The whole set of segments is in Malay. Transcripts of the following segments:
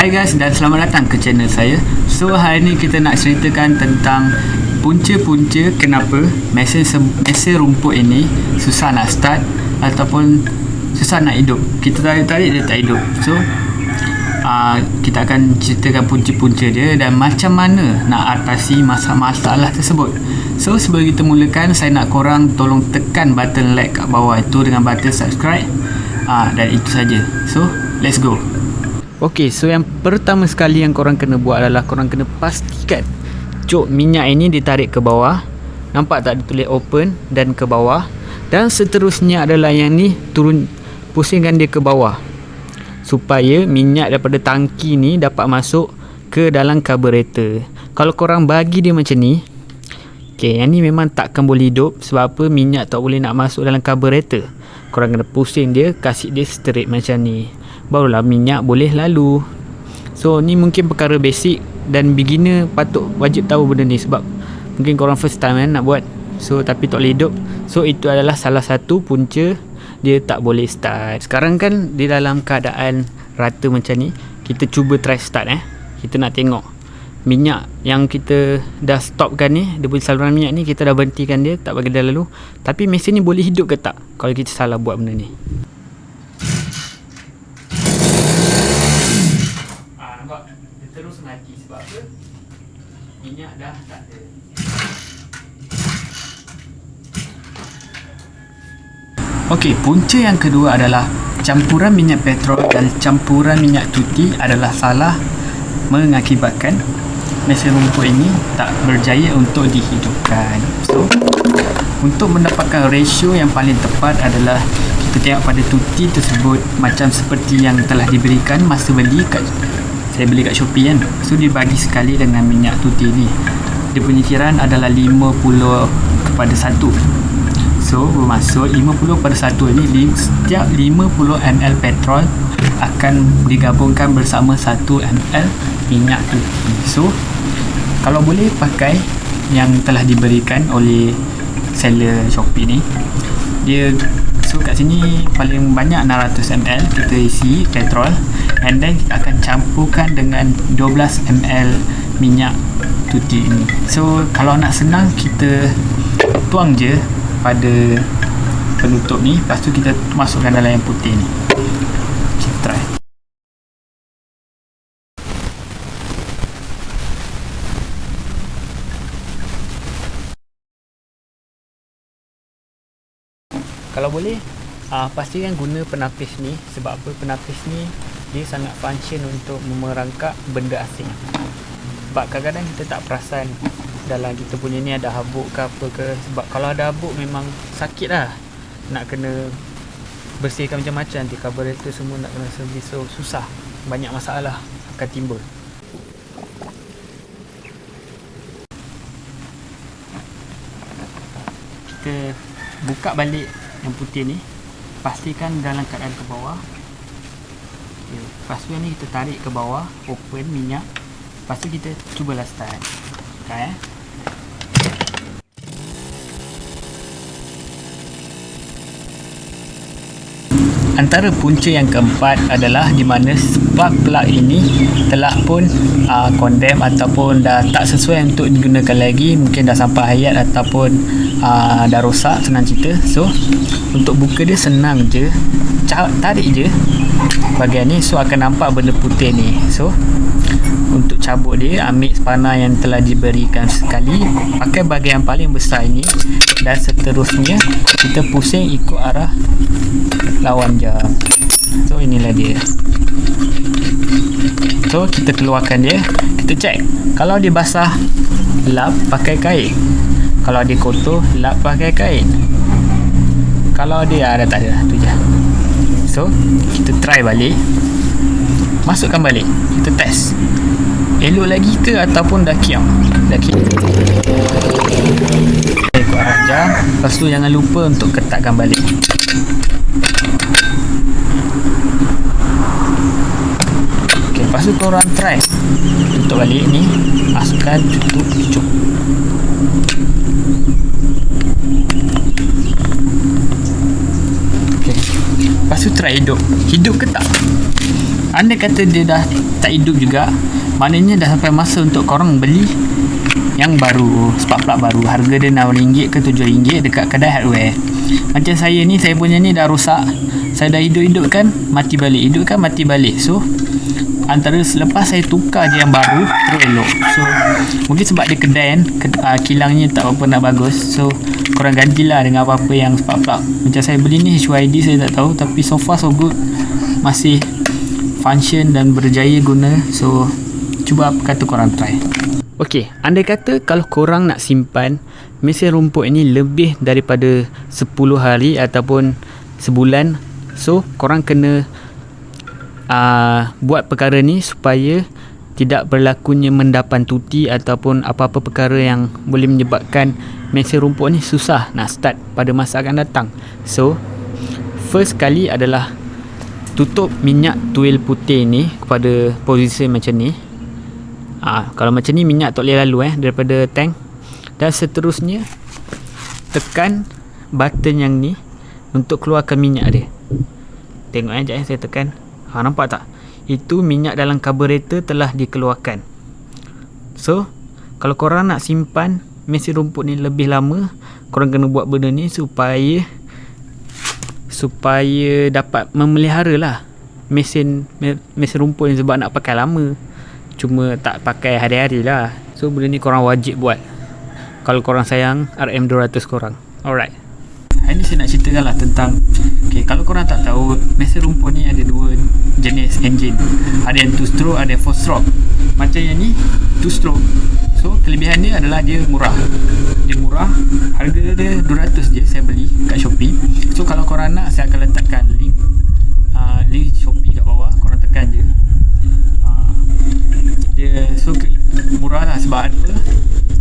Hai guys dan selamat datang ke channel saya. So hari ni kita nak ceritakan tentang Punca-punca kenapa mesin, mesin rumput ini Susah nak start Ataupun susah nak hidup. Kita tarik-tarik dia tak hidup. So uh, Kita akan ceritakan punca-punca dia Dan macam mana nak atasi masalah-masalah tersebut. So sebelum kita mulakan Saya nak korang tolong tekan button like kat bawah itu Dengan button subscribe. Uh, Dan itu saja. So let's go Okey, so yang pertama sekali yang korang kena buat adalah korang kena pastikan cuk minyak ini ditarik ke bawah. Nampak tak ditulis open dan ke bawah. Dan seterusnya adalah yang ni turun pusingkan dia ke bawah. Supaya minyak daripada tangki ni dapat masuk ke dalam carburetor. Kalau korang bagi dia macam ni, okey, yang ni memang takkan boleh hidup sebab apa minyak tak boleh nak masuk dalam carburetor. Korang kena pusing dia, kasih dia straight macam ni barulah minyak boleh lalu. So ni mungkin perkara basic dan beginner patut wajib tahu benda ni sebab mungkin korang first time kan nak buat. So tapi tak boleh hidup. So itu adalah salah satu punca dia tak boleh start. Sekarang kan di dalam keadaan rata macam ni kita cuba try start eh. Kita nak tengok minyak yang kita dah stopkan ni dia punya saluran minyak ni kita dah berhentikan dia tak bagi dia lalu. Tapi mesin ni boleh hidup ke tak kalau kita salah buat benda ni nampak dia terus mati sebab apa minyak dah tak ada Okey, punca yang kedua adalah campuran minyak petrol dan campuran minyak tuti adalah salah mengakibatkan mesin rumput ini tak berjaya untuk dihidupkan. So, untuk mendapatkan ratio yang paling tepat adalah kita tengok pada tuti tersebut macam seperti yang telah diberikan masa beli kat saya beli kat Shopee kan. So dia bagi sekali dengan minyak tuti ni dia punya kiran adalah 50 kepada 1 so bermaksud 50 pada 1 ni setiap 50 ml petrol akan digabungkan bersama 1 ml minyak tuti so kalau boleh pakai yang telah diberikan oleh seller Shopee ni dia so kat sini paling banyak 600 ml kita isi petrol and then akan campurkan dengan 12 ml minyak tuti ini. So kalau nak senang kita tuang je pada penutup ni. Lepas tu kita masukkan dalam yang putih ni kita try kalau boleh uh, pastikan guna penapis ni sebab apa? Penapis ni dia sangat function untuk memerangkap benda asing. Sebab kadang-kadang kita tak perasan dalam kita punya ni ada habuk ke apa ke. Sebab kalau ada habuk memang sakit lah. Nak kena bersihkan macam-macam nanti carburetor semua nak kena servis so susah. Banyak masalah akan timbul. Kita buka balik yang putih ni pastikan dalam keadaan ke bawah okay. lepas tu ni kita tarik ke bawah open minyak lepas tu kita cubalah start okay, eh. Antara punca yang keempat adalah di mana spark plug ini telah pun uh, condemn ataupun dah tak sesuai untuk digunakan lagi mungkin dah sampai hayat ataupun uh, dah rosak senang cerita. So untuk buka dia senang je tarik je bahagian ni so akan nampak benda putih ni. So untuk cabut dia ambil spana yang telah diberikan sekali pakai bahagian paling besar ini dan seterusnya kita pusing ikut arah lawan jam so inilah dia. So kita keluarkan dia. Kita cek kalau dia basah lap pakai kain. Kalau dia kotor lap pakai kain. Kalau dia ada tak ada tu je. So kita try balik. Masukkan balik. Kita test. Elok lagi ke ataupun dah kiam? Dah kiam. Ikut arah jam lepas tu jangan lupa untuk ketatkan balik ok lepas tu korang try tutup balik ni masukkan tutup cucuk. Ok lepas tu try hidup. Hidup ke tak? Andai kata dia dah tak hidup juga. Maknanya dah sampai masa untuk korang beli Yang baru. Spark plug baru. Harga dia RM6 ke RM7 Dekat kedai hardware. Macam saya ni Saya punya ni dah rosak. Saya dah hidup-hidupkan Mati balik. Hidupkan mati balik. So Antara selepas saya tukar je yang baru Terus elok. So Mungkin sebab dia kedai kan ke- uh, Kilangnya tak apa nak bagus. So Korang gantilah dengan apa-apa yang plug Macam saya beli ni HYD saya tak tahu. Tapi so far so good. Masih function dan berjaya guna. So cuba apa kata korang try. Okey, andai kata kalau korang nak simpan mesin rumput ini lebih daripada 10 hari ataupun sebulan so korang kena uh, buat perkara ni supaya tidak berlakunya mendapan tuti ataupun apa-apa perkara yang boleh menyebabkan mesin rumput ni susah. Nak start pada masa akan datang. So first kali adalah tutup minyak tuil putih ni kepada posisi macam ni. Ha, kalau macam ni minyak tak boleh lalu eh daripada tank. Dan seterusnya tekan button yang ni untuk keluarkan minyak dia. Tengok eh sekejap eh saya tekan ha, nampak tak? Itu minyak dalam carburetor telah dikeluarkan. So kalau korang nak simpan mesin rumput ni lebih lama korang kena buat benda ni supaya supaya dapat memelihara lah mesin me- mesin rumput ni sebab nak pakai lama. Cuma tak pakai hari-hari lah. So benda ni korang wajib buat. Kalau korang sayang RM200 korang. Alright hari ni saya nak ceritakan lah tentang okay, kalau korang tak tahu mesin rumput ni ada dua jenis engine. Ada yang 2 stroke ada yang 4 stroke. Macam yang ni 2 stroke. So kelebihan dia adalah dia murah. Dia murah harga dia 200 je saya beli kat Shopee. So kalau korang nak saya akan letakkan link uh, link Shopee kat bawah. Korang tekan je. Uh, dia so ke- murah lah sebab apa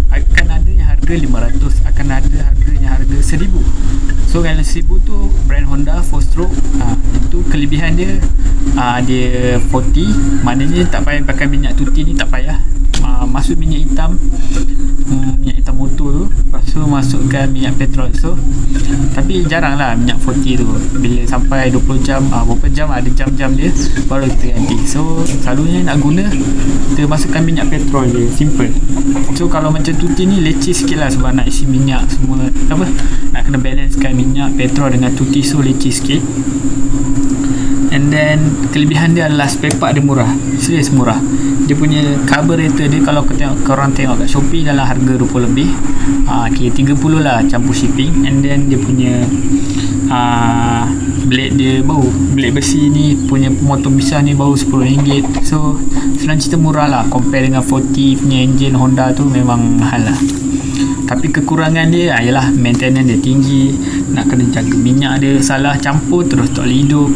akan ada yang harga 500 akan ada harga yang harga 1000 so yang 1000 tu brand Honda 4 stroke. Uh, itu kelebihan dia uh, dia 40 maknanya tak payah pakai minyak tuti ni tak payah masuk minyak hitam. Hmm, minyak hitam motor tu. Lepas tu masukkan minyak petrol so tapi jarang lah minyak 40 tu. Bila sampai 20 jam uh, berapa jam ada jam-jam dia baru kita ganti. So selalunya nak guna kita masukkan minyak petrol je. Simple. So kalau macam tuti ni leceh sikit lah sebab nak isi minyak semua. Apa? Nak kena balancekan minyak petrol dengan tuti. So leceh sikit and then kelebihan dia adalah spare part dia murah. Serius murah. Dia punya carburetor dia kalau kau tengok, korang tengok kat Shopee dalam harga 20 lebih. Uh, okay, 30 lah campur shipping. And then dia punya uh, blade dia bau. Blade besi ni punya pemotong pisau ni bau RM10 so senang cerita murah lah. Compare dengan 40 punya engine Honda tu memang mahal lah tapi kekurangan dia ah, ialah maintenance dia tinggi nak kena jaga minyak dia salah campur terus tak boleh hidup.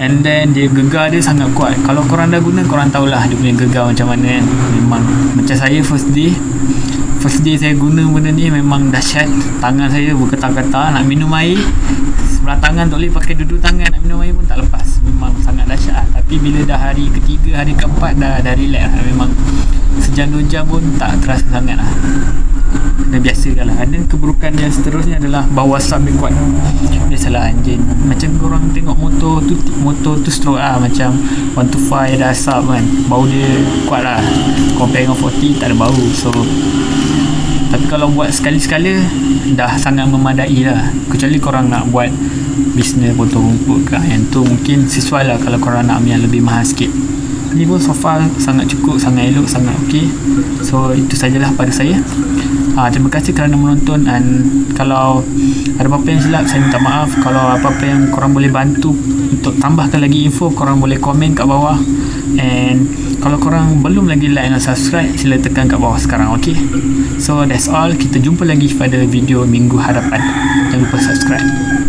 And then dia gegar dia sangat kuat. Kalau korang dah guna korang tahulah dia punya gegar macam mana kan memang macam saya first day first day saya guna benda ni memang dahsyat. Tangan saya bergetar-getar nak minum air. Sebelah tangan tak boleh pakai duduk tangan nak minum air pun tak lepas. Memang sangat dahsyat. Tapi bila dah hari ketiga hari keempat dah, dah relax lah. Memang sejam dua jam pun tak terasa sangat lah dah biasa lah dan keburukan yang seterusnya adalah asap dia kuat. Biasalah anjing. Macam korang tengok motor tu motor tu stroke lah. Macam 125 ada asap kan. Bau dia kuat lah. Compare dengan 40 tak ada bau. So tapi kalau buat sekali-sekala dah sangat memadai lah. Kecuali korang nak buat bisnes potong rumput ke yang tu mungkin sesuai lah kalau korang nak yang lebih mahal sikit. Ni pun so far sangat cukup sangat elok sangat ok so itu sajalah pada saya ha, terima kasih kerana menonton dan kalau ada apa-apa yang silap saya minta maaf. Kalau apa-apa yang korang boleh bantu untuk tambahkan lagi info korang boleh komen kat bawah. And kalau korang belum lagi like dan subscribe sila tekan kat bawah sekarang ok? So that's all. Kita jumpa lagi pada video minggu hadapan. Jangan lupa subscribe